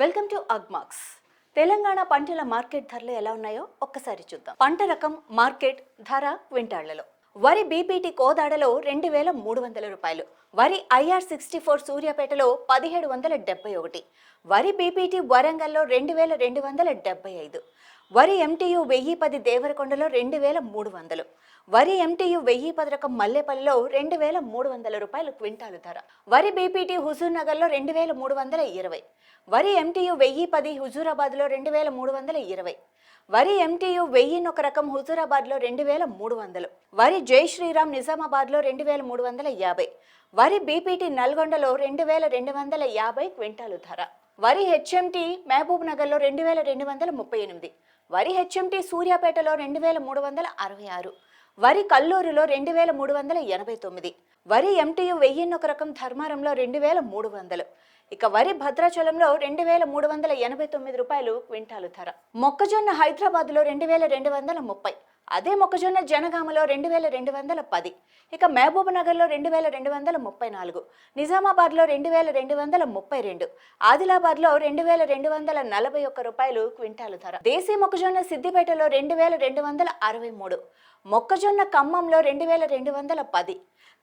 Welcome to Agmax. Telangana పంటల market ధరలు ఎలా ఉన్నాయో ఒక్కసారి చూద్దాం. పంట రకం మార్కెట్ ధర క్వింటాళ్ళలో వరి బీపీటీ కోదాడలో రెండు వేల మూడు వందల రూపాయలు. వరి ఐఆర్ సిక్స్టీ ఫోర్ సూర్యాపేటలో పదిహేడు వందల డెబ్బై ఒకటి. వరి బీపీటీ వరంగల్లో రెండు వేల రెండు వందల డెబ్బై ఐదు. వరి ఎంటీయు వెయ్యి పది దేవరకొండలో రెండు వేల మూడు వందలు. వరి ఎంటీయు వెయ్యి పథకం మల్లెపల్లిలో రెండు వేల మూడు వందల రూపాయలు క్వింటాలు ధర. వరి బీపీటీ హుజూర్ నగర్లో రెండు వేల మూడు వందల ఇరవై. వరి ఎంటీయు వెయ్యి పది హుజూరాబాద్లో రెండు వేల మూడు వందల ఇరవై. వరి ఎంటీయు వెయ్యిన్ ఒక రకం హుజూరాబాద్లో రెండు వేల మూడు వందలు. వరి జై శ్రీరామ్ నిజామాబాద్లో రెండు వేల మూడు వందల యాభై. వరి బీపీటీ నల్గొండలో రెండు వేల రెండు వందల యాభై క్వింటాలు ధర. వరి హెచ్ఎంటీ మహబూబ్ నగర్లో రెండు వేల రెండు వందల ముప్పై ఎనిమిది. వరి హెచ్ఎంటీ సూర్యాపేటలో రెండు వేల మూడు వందల అరవై ఆరు. వరి కల్లూరులో రెండు వేల మూడు వందల ఎనభై తొమ్మిది. వరి ఎంటీయు వెయ్యిన్ ఒక రకం ధర్మారంలో రెండు వేల మూడు వందలు. ఇక వరి భద్రాచలంలో రెండు వేల మూడు వందల ఎనభై తొమ్మిది రూపాయలు క్వింటాలు ధర. మొక్కజొన్న హైదరాబాద్లో రెండు వేల రెండు వందల ముప్పై. అదే మొక్కజొన్న జనగామలో రెండు వేల రెండు వందల పది. ఇక మహబూబ్ నగర్లో రెండు వేల రెండు వందల ముప్పై నాలుగు. నిజామాబాద్లో రెండు వేల రెండు వందల ముప్పై రెండు. ఆదిలాబాద్లో రెండు వేల రెండు వందల నలభై ఒక్క రూపాయలు క్వింటాలు ధర. దేశీ మొక్కజొన్న సిద్దిపేటలో రెండు వేల రెండు వందల అరవై మూడు. మొక్కజొన్న ఖమ్మంలో రెండు వేల రెండు వందల పది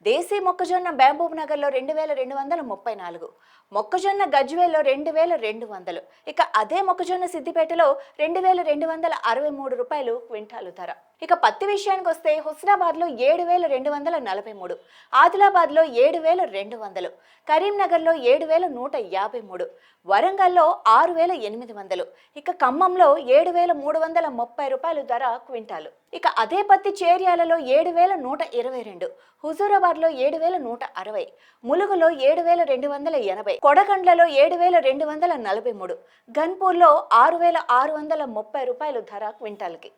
దేశీ మొక్కజొన్న మహబూబ్ నగర్లో రెండు వేల రెండు వందల ముప్పై నాలుగు మొక్కజొన్న గజ్వేల్లో రెండు వేల రెండు వందలు. ఇక అదే మొక్కజొన్న సిద్దిపేటలో రెండు వేల రెండు వందల అరవై మూడు రూపాయలు క్వింటాలు ధర. ఇక పత్తి విషయానికి వస్తే హుస్నాబాద్లో ఏడు వేల రెండు వందల నలభై మూడు ఆదిలాబాద్లో ఏడు వేల రెండు వందలు కరీంనగర్లో ఏడు వేల నూట యాభై మూడు వరంగల్లో ఆరు వేల ఎనిమిది వందలు ఇక ఖమ్మంలో ఏడు వేల మూడు వందల ముప్పై రూపాయలు ధర క్వింటాలు. ఇక అదే పత్తి చేర్యాలలో ఏడు వేల నూట ఇరవై రెండు హుజూరాబాద్లో ఏడు వేల నూట అరవై ములుగులో ఏడు వేల రెండు వందల ఎనభై కొడగండ్లలో ఏడు వేల రెండు వందల నలభై మూడు గన్పూర్లో ఆరు వేల ఆరు వందల ముప్పై రూపాయలు ధర క్వింటాల్కి.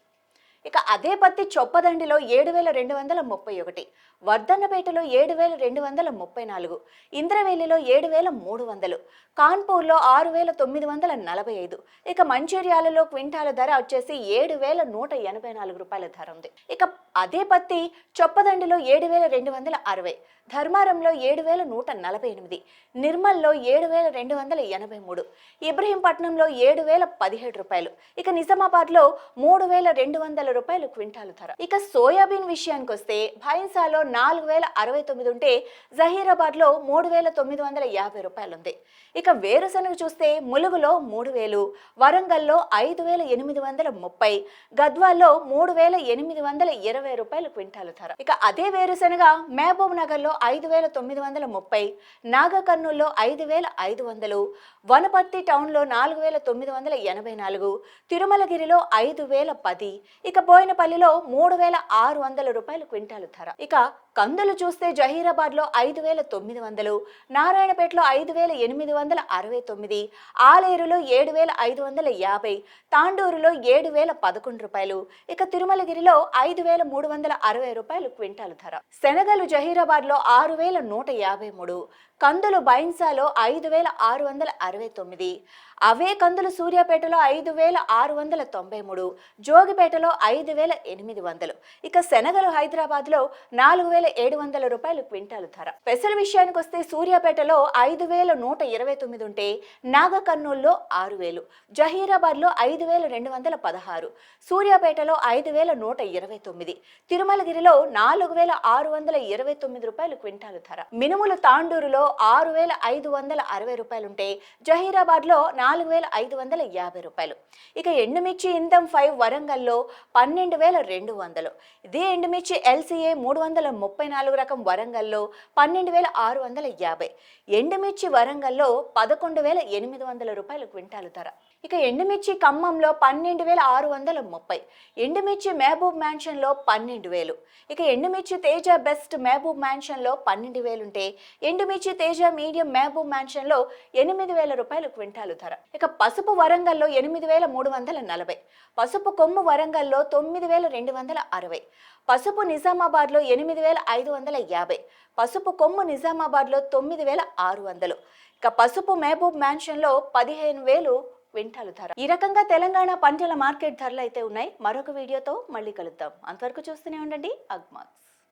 ఇక అదే పత్తి చొప్పదండిలో ఏడు వేల రెండు వందల ముప్పై ఒకటి వర్ధన్నపేటలో ఏడు వేల రెండు వందల ముప్పై నాలుగు ఇంద్రవెల్లిలో ఏడు వేల మూడు వందలు కాన్పూర్లో ఆరు వేల తొమ్మిది వందల నలభై ఐదు ఇక మంచిర్యాలలో క్వింటాల ధర వచ్చేసి ఏడు వేల నూట ఎనభై నాలుగు రూపాయల ధర ఉంది. ఇక అదే పత్తి చొప్పదండిలో ఏడు వేల రెండు వందల అరవై ధర్మారంలో ఏడు వేల నూట నలభై ఎనిమిది నిర్మల్లో ఏడు వేల రెండు వందల ఎనభై మూడు ఇబ్రహీంపట్నంలో ఏడు వేల పదిహేడు రూపాయలు ఇక నిజామాబాద్లో మూడు వేల రెండు వందల రూపాయలు క్వింటాలు ధర. ఇక సోయాబీన్ విషయానికి వస్తే భైన్సాలో నాలుగు వేల అరవై తొమ్మిది ఉంటే జహీరాబాద్లో మూడు వేల తొమ్మిది వందల యాభై రూపాయలు ఉంది ఇక వేరుశనగ చూస్తే ములుగులో మూడు వేలు వరంగల్లో ఐదు వేల ఎనిమిది వందల ముప్పై గద్వాల్లో మూడు వేల ఎనిమిది వందల ఇరవై రూపాయలు క్వింటాలు ధర. ఇక అదే వేరుశనగ మహబూబ్ నగర్లో ఐదు వేల తొమ్మిది వందల ముప్పై నాగకర్నూల్లో ఐదు వేల ఐదు వందలు వనపర్తి టౌన్లో నాలుగు వేల తొమ్మిది వందల ఎనభై నాలుగు తిరుమలగిరిలో ఐదు వేల పది ఇక బోయినపల్లిలో మూడు వేల ఆరు వందల రూపాయలు క్వింటాలు ధర. ఇక కందులు చూస్తే జహీరాబాద్లో ఐదు వేల తొమ్మిది వందలు నారాయణపేటలో ఐదు వేల ఎనిమిది వందల అరవై తొమ్మిది ఆలేరులో ఏడు వేల ఐదు వందల యాభై తాండూరులో ఏడు వేల పదకొండు రూపాయలు ఇక తిరుమలగిరిలో ఐదు వేల మూడు వందల అరవై రూపాయలు క్వింటాలు ధర. శనగలు జహీరాబాద్లో ఆరు వేల నూట యాభై మూడు కందులు బైన్సాలో ఐదు వేల ఆరు వందల అరవై తొమ్మిది అవే కందులు సూర్యాపేటలో ఐదు వేల ఆరు వందల తొంభై మూడు జోగిపేటలో ఐదు వేల ఎనిమిది వందలు ఇక శనగలు హైదరాబాద్లో నాలుగు వేల ఏడు వందల రూపాయలు క్వింటాలు ధర. పెసర విషయానికి వస్తే సూర్యాపేటలో ఐదు వేల నూట ఇరవై తొమ్మిది ఉంటే నాగకర్నూల్లో ఆరు వేలు జహీరాబాద్లో ఐదు వేల రెండు వందల పదహారు సూర్యాపేటలో ఐదు వేల నూట ఇరవై తొమ్మిది తిరుమలగిరిలో నాలుగు వేల ఆరు వందల ఇరవై తొమ్మిది రూపాయలు క్వింటాలు ధర. మినుములు తాండూరులో ఆరు వేల ఐదు వందల అరవై రూపాయలుంటే జహీరాబాద్లో నాలుగు వేల ఐదు వందల యాభై రూపాయలు. ఇక ఎండుమిర్చి ఇందం ఫైవ్ వరంగల్లో పన్నెండు వేల రెండు వందలు. ఇదే ఎండుమిర్చి ఎల్సీఏ మూడు వందల ముప్పై నాలుగు రకం వరంగల్లో పన్నెండు వేల ఆరు వందల యాభై. ఎండుమిర్చి వరంగల్లో పదకొండు వేల ఎనిమిది వందల రూపాయలు క్వింటాలు ధర. ఇక ఎండుమిర్చి ఖమ్మంలో పన్నెండు వేల ఆరు వందల ముప్పై. ఎండుమిర్చి మహబూబ్ మ్యాన్షన్లో పన్నెండు వేలు. ఇక ఎండుమిర్చి తేజ బెస్ట్ మహబూబ్ మ్యాన్షన్లో పన్నెండు వేలు ఉంటే ఎండుమిర్చి తేజ మీడియం మహబూబ్ మ్యాన్షన్లో ఎనిమిది వేల రూపాయలు క్వింటాలు ధర. ఇక పసుపు వరంగల్లో ఎనిమిది వేల మూడు వందల నలభై. పసుపు కొమ్ము వరంగల్లో తొమ్మిది వేల రెండు వందల అరవై. పసుపు నిజామాబాద్లో ఎనిమిది వేల ఐదు వందల యాభై. పసుపు కొమ్ము నిజామాబాద్లో తొమ్మిది వేల ఆరు వందలు. ఇక పసుపు మహబూబ్ మ్యాన్షన్లో పదిహేను వేలు క్వింటాలు ధర ఈ రకంగా తెలంగాణ పంటల మార్కెట్ ధరలు అయితే ఉన్నాయి. మరొక వీడియోతో మళ్ళీ కలుద్దాం. అంతవరకు చూస్తూనే ఉండండి. అగ్మాక్స్.